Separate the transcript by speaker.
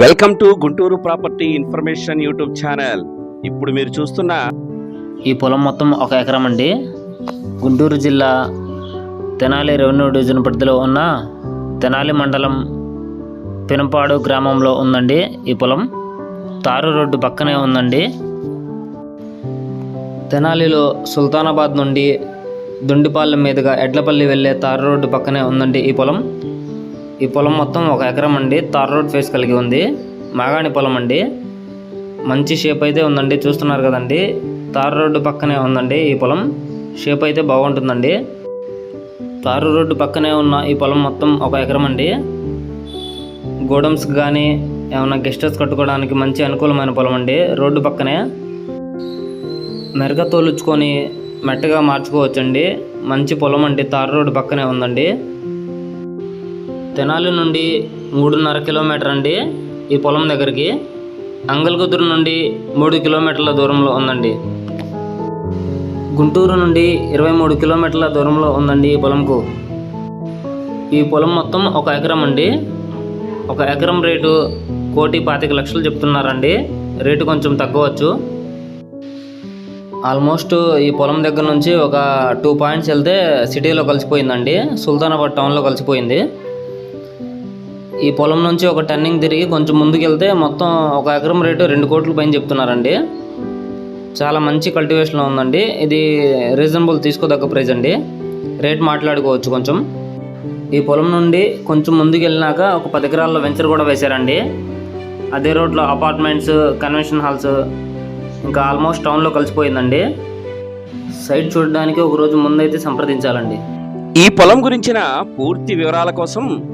Speaker 1: Welcome to Guntur property information YouTube channel ఇప్పుడు మీరు చూస్తున్న
Speaker 2: ఈ పొలం మొత్తం ఒక ఎకరం అండి. గుంటూరు జిల్లా తెనాలి రెవెన్యూ డివిజన్ పరిధిలో ఉన్న తెనాలి మండలం పెనంపాడు గ్రామంలో ఉందండి ఈ పొలం. తారు రోడ్డు పక్కనే ఉందండి. తెనాలిలో సుల్తానాబాద్ నుండి దుండిపాలెం మీదుగా ఎడ్లపల్లి వెళ్ళే తారు రోడ్డు పక్కనే ఉందండి ఈ పొలం. ఈ పొలం మొత్తం ఒక ఎకరం అండి. తార్ రోడ్ ఫేస్ కలిగి ఉంది. మాగాణి పొలం అండి. మంచి షేప్ అయితే ఉందండి. చూస్తున్నారు కదండి. తార్ రోడ్డు పక్కనే ఉందండి ఈ పొలం. షేప్ అయితే బాగుంటుందండి. తారు రోడ్డు పక్కనే ఉన్న ఈ పొలం మొత్తం ఒక ఎకరం అండి. గోడమ్స్ కానీ ఏమైనా గెస్ట్ హౌస్ కట్టుకోవడానికి మంచి అనుకూలమైన పొలం అండి. రోడ్డు పక్కనే మెరగ తోలుచుకొని మెట్టగా మార్చుకోవచ్చండి. మంచి పొలం అండి. తారు రోడ్డు పక్కనే ఉందండి. తెనాలి నుండి మూడున్నర కిలోమీటర్ అండి ఈ పొలం దగ్గరికి. అంగల్కుదురు నుండి మూడు కిలోమీటర్ల దూరంలో ఉందండి. గుంటూరు నుండి ఇరవై మూడు కిలోమీటర్ల దూరంలో ఉందండి ఈ పొలంకు. ఈ పొలం మొత్తం ఒక ఎకరం అండి. ఒక ఎకరం రేటు కోటి పాతిక లక్షలు చెప్తున్నారండి. రేటు కొంచెం తగ్గవచ్చు. ఆల్మోస్ట్ ఈ పొలం దగ్గర నుంచి ఒక టూ పాయింట్స్ వెళ్తే సిటీలో కలిసిపోయిందండి. సుల్తానాబాద్ టౌన్లో కలిసిపోయింది. ఈ పొలం నుంచి ఒక టర్నింగ్ తిరిగి కొంచెం ముందుకెళ్తే మొత్తం ఒక ఎకరం రేటు రెండు కోట్ల పైన చెప్తున్నారండి. చాలా మంచి కల్టివేషన్లో ఉందండి. ఇది రీజనబుల్ తీసుకోదగ్గ ప్రైజ్ అండి. రేట్ మాట్లాడుకోవచ్చు కొంచెం. ఈ పొలం నుండి కొంచెం ముందుకు వెళ్ళినాక ఒక పది ఎకరాల్లో వెంచర్ కూడా వేశారండి. అదే రోడ్లో అపార్ట్మెంట్స్ కన్వెన్షన్ హాల్స్ ఇంకా ఆల్మోస్ట్ టౌన్లో కలిసిపోయిందండి. సైట్ చూడడానికి ఒక రోజు ముందైతే సంప్రదించాలండి.
Speaker 1: ఈ పొలం గురించిన పూర్తి వివరాల కోసం